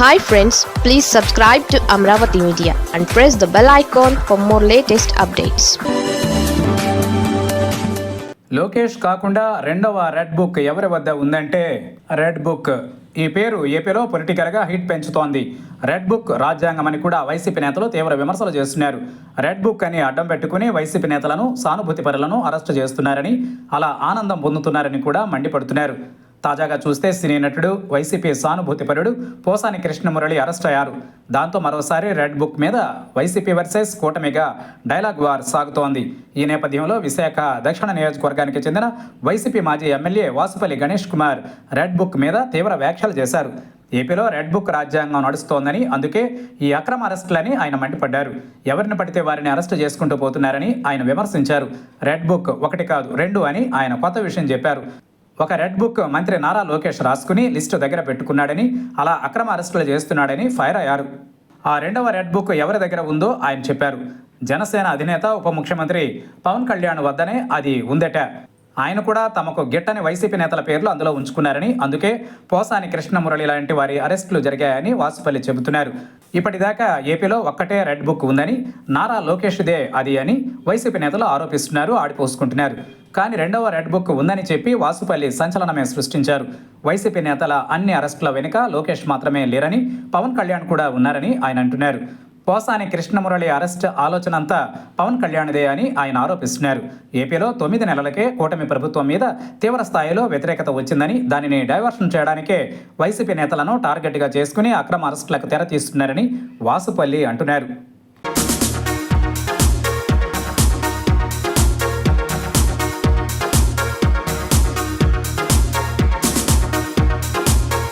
Hi friends please subscribe to Amaravati media and press the bell icon for more latest updates Lokesh కాకుండా రెండవ red book ఎవరి వద్ద ఉందంటే red book. ఈ పేరు ఏపీలో పొలిటికల్గా హిట్ పెంచుతోంది. రెడ్ బుక్ రాజ్యాంగం అని కూడా వైసీపీ నేతలు తీవ్ర విమర్శలు చేస్తున్నారు. రెడ్ బుక్ అని అడ్డం పెట్టుకుని వైసీపీ నేతలను సానుభూతి పరులను అరెస్టు చేస్తున్నారని అలా ఆనందం పొందుతున్నారని కూడా మండిపడుతున్నారు. తాజాగా చూస్తే సినీ నటుడు వైసీపీ సానుభూతిపరుడు పోసాని కృష్ణమురళి అరెస్ట్ అయ్యారు. దాంతో మరోసారి రెడ్ బుక్ మీద వైసీపీ వర్సెస్ కూటమిగా డైలాగ్ వార్ సాగుతోంది. ఈ నేపథ్యంలో విశాఖ దక్షిణ నియోజకవర్గానికి చెందిన వైసీపీ మాజీ MLA Vasupalli Ganesh Kumar red book మీద తీవ్ర వ్యాఖ్యలు చేశారు. ఏపీలో రెడ్ బుక్ రాజ్యాంగం నడుస్తోందని అందుకే ఈ అక్రమ అరెస్టులని ఆయన మండిపడ్డారు. ఎవరిని పడితే వారిని అరెస్టు చేసుకుంటూ పోతున్నారని ఆయన విమర్శించారు. రెడ్ బుక్ ఒకటి కాదు రెండు అని ఆయన కొత్త విషయం చెప్పారు. ఒక రెడ్ బుక్ మంత్రి నారా లోకేష్ రాసుకుని లిస్టు దగ్గర పెట్టుకున్నాడని అలా అక్రమ అరెస్టులు చేస్తున్నాడని ఫైర్ అయ్యారు. ఆ రెండవ రెడ్ బుక్ ఎవరి దగ్గర ఉందో ఆయన చెప్పారు. జనసేన అధినేత ఉప ముఖ్యమంత్రి పవన్ కళ్యాణ్ వద్దనే అది ఉందట. ఆయన కూడా తమకు గిట్టని వైసీపీ నేతల పేర్లు అందులో ఉంచుకున్నారని అందుకే పోసాని కృష్ణమురళి లాంటి వారి అరెస్టులు జరిగాయని వాసుపల్లి చెబుతున్నారు. ఇప్పటిదాకా ఏపీలో ఒక్కటే రెడ్ బుక్ ఉందని నారా లోకేష్దే అది అని వైసీపీ నేతలు ఆరోపిస్తున్నారు ఆడిపోసుకుంటున్నారు. కానీ రెండవ రెడ్ బుక్ ఉందని చెప్పి వాసుపల్లి సంచలనమే సృష్టించారు. వైసీపీ నేతల అన్ని అరెస్టుల వెనుక లోకేష్ మాత్రమే లేరని పవన్ కళ్యాణ్ కూడా ఉన్నారని ఆయన అంటున్నారు. పోసాని కృష్ణమురళి అరెస్ట్ ఆలోచన అంతా పవన్ కళ్యాణ్దే అని ఆయన ఆరోపిస్తున్నారు. ఏపీలో తొమ్మిది నెలలకే కూటమి ప్రభుత్వం మీద తీవ్ర స్థాయిలో వ్యతిరేకత వచ్చిందని దానిని డైవర్షన్ చేయడానికే వైసీపీ నేతలను టార్గెట్గా చేసుకుని అక్రమ అరెస్టులకు తెర తీస్తున్నారని వాసుపల్లి అంటున్నారు.